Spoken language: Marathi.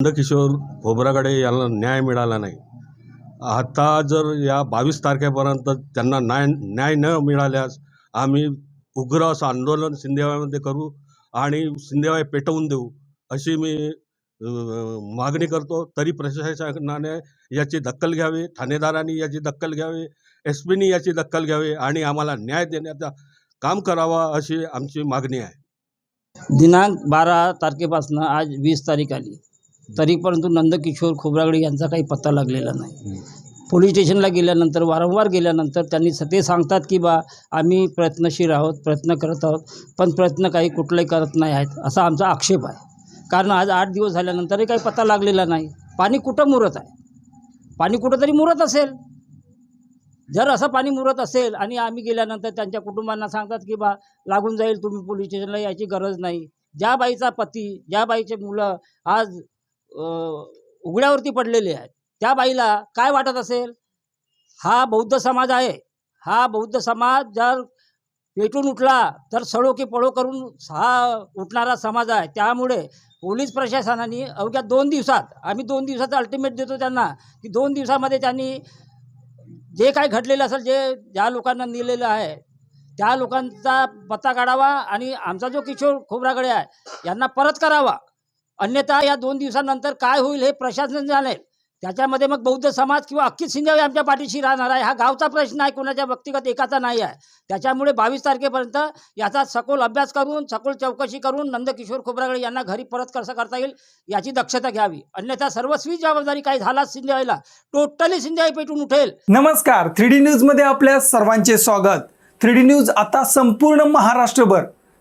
नंदकिशोर खोब्रागडे यांना न्याय मिळाला नाही. आता जर या बावीस तारखेपर्यंत त्यांना न्याय न्याय न मिळाल्यास आम्ही उग्र असं आंदोलन सिंदेवाईमध्ये करू आणि सिंदेवाई पेटवून देऊ अशी मी मागणी करतो. तरी प्रशासनाने याची दखल घ्यावी ठाणेदारांनी याची दखल घ्यावी एस पीनी याची दखल घ्यावी आणि आम्हाला न्याय देण्याचा काम करावा अशी आमची मागणी आहे. दिनांक बारा तारखेपासून आज वीस तारीख आली. तरी परंतु नंदकिशोर खोब्रागडे यांचा काही पत्ता लागलेला नाही. पोलीस स्टेशनला गेल्यानंतर वारंवार गेल्यानंतर त्यांनी ते सांगतात की बा आम्ही प्रयत्नशील आहोत प्रयत्न करत आहोत पण प्रयत्न काही कुठलाही करत नाही आहेत असा आमचा आक्षेप आहे. कारण आज आठ दिवस झाल्यानंतरही काही पत्ता लागलेला नाही. पाणी कुठं मुरत आहे? पाणी कुठंतरी मुरत असेल. जर असं पाणी मुरत असेल आणि आम्ही गेल्यानंतर त्यांच्या कुटुंबांना सांगतात की बा लागून जाईल तुम्ही पोलीस स्टेशनला यायची गरज नाही. ज्या बाईचा पती ज्या बाईचे मुलं आज उघड्यावरती पडलेले आहेत. त्या बाईला काय वाटत असेल? हा बौद्ध समाज आहे. हा बौद्ध समाज जर पेटून उठला तर सडो की पळो करून हा उठणारा समाज आहे. त्यामुळे पोलीस प्रशासनाने अवघ्या दोन दिवसात आम्ही दोन दिवसाचा अल्टिमेट देतो त्यांना की दोन दिवसामध्ये त्यांनी जे काय घडलेलं असेल जे ज्या लोकांना नेलेलं आहे त्या लोकांचा पत्ता काढावा आणि आमचा जो किशोर खोबरागडे आहे यांना परत करावा. अन्यथा या दोन दिवसानंतर काय होईल हे प्रशासन जाणेल. त्याच्यामध्ये मग बौद्ध समाज किंवा अख्खी सिंधवी आमच्या पाठीशी राहणार आहे. हा गावचा प्रश्न आहे कोणाच्या व्यक्तिगत एकाचा नाही आहे. त्याच्यामुळे बावीस तारखेपर्यंत याचा सखोल अभ्यास करून सखोल चौकशी करून नंदकिशोर खोबरागडे यांना घरी परत कसं करता येईल याची दक्षता घ्यावी. अन्यथा सर्वस्वी जबाबदारी काही झालाच सिंधेवाईला टोटली सिंधेवाई पेटून उठेल. नमस्कार. थ्री डी न्यूजमध्ये आपल्या सर्वांचे स्वागत. थ्री डी न्यूज आता संपूर्ण महाराष्ट्रभर